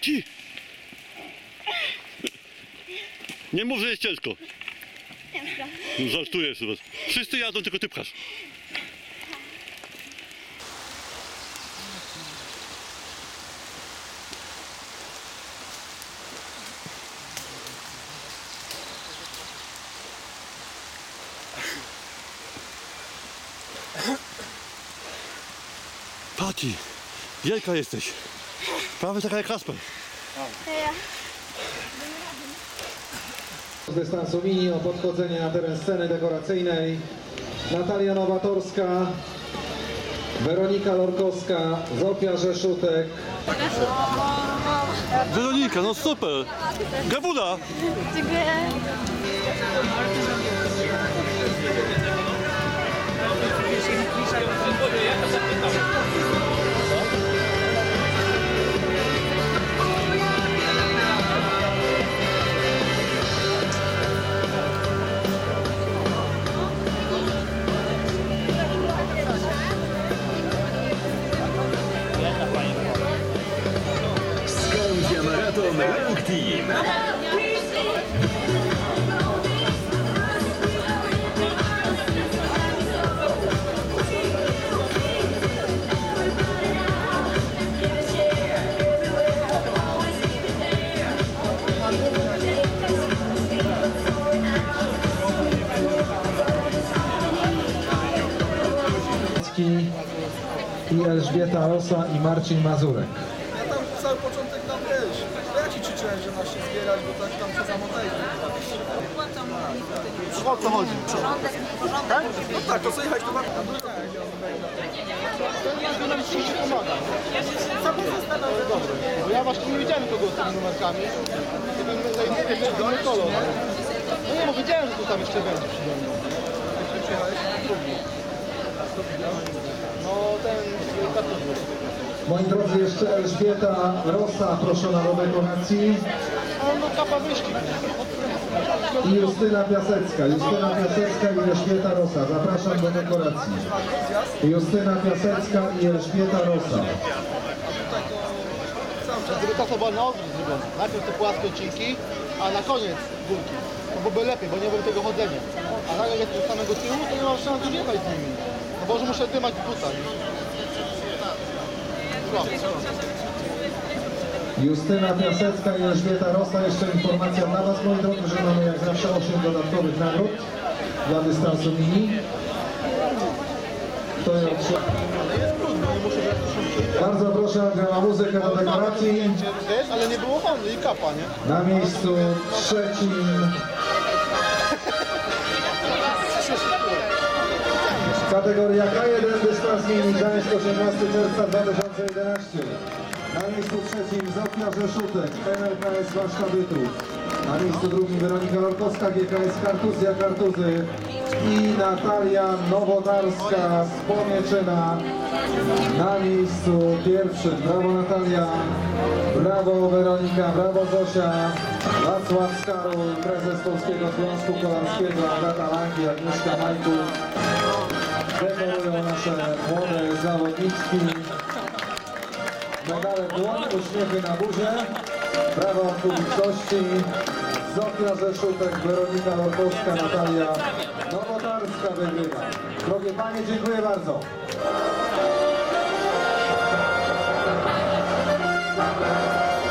ci! Nie mów, że jest ciężko. Żartuję sobie. Wszyscy jadą, tylko ty pchasz. Pati, wielka jesteś. Prawie taka jak Kasper. Z dystansu mini o podchodzenie na teren sceny dekoracyjnej Natalia Nowatorska, Weronika Lorkowska, Zofia Rzeszutek, Weronika, no super. Gabuda! Dziękuję. Team. i Elżbieta Rosa i Marcin Mazurek. Ja cały początek tam wiesz, ja ci ćwiczyłem, że masz się zbierać, bo tak tam się zamontajmy. O co chodzi? Tak? No tak, to co jechać to warto. Sam się zastanawiam. Dobrze. Bo ja właśnie nie wiedziałem kogo z tymi numerkami. Gdybym zajmował się inny kolor. No nie, bo wiedziałem, że tu tam jeszcze będzie przy mnie. Jak przyjechałeś? No ten. Moi drodzy, jeszcze Elżbieta Rosa proszona do dekoracji No, no i Justyna Piasecka. Justyna Piasecka i Elżbieta Rosa. Zapraszam do dekoracji. Justyna Piasecka i Elżbieta Rosa. Gdyby ta była na odwrót zrobiona. Najpierw te płaskie odcinki, a na koniec górki. To byłoby lepiej, bo nie byłoby tego chodzenia. A nagle jak do samego tyłu, to nie ma szans jechać z nimi. No bo że muszę dymać buta. nie? Justyna Piasecka i Elżbieta Rosa. Jeszcze informacja dla Was, moi drodzy, że mamy jak zawsze 8 dodatkowych nagród dla dystansu mini. To ja Bardzo proszę, grała muzykę do dekoracji. Ale nie było Hondy i kapa, nie? Na miejscu trzecim kategoria K1 dystans Gdańsk 18 czerwca 2011. Na miejscu trzecim Zofia Rzeszutek, NLKS Zwłaszcza Bytrów. Na miejscu drugim Weronika Lorkowska, GKS Kartuzja Kartuzy i Natalia Nowodarska z Pomieczyna. Na miejscu pierwszym. Brawo Natalia, brawo Weronika, brawo Zosia, Wacław Skaruj, prezes Polskiego Związku Kolarskiego, Agata Langi, Agnieszka Majku. Dekorują nasze młode zawodniczki. Medale w dłoń, uśmiechy na buzie. Brawo publiczności. Zofia Rzeszutek, Weronika Lorkowska, Natalia Nowotarska wygrywa. Drogie Panie, dziękuję bardzo.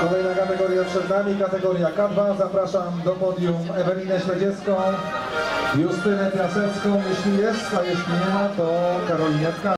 Kolejna kategoria przed nami, kategoria K2. Zapraszam do podium Ewelinę Śledziecką, Justynę Piasecką, jeśli jest, a jeśli nie ma, to Karolinę Tka.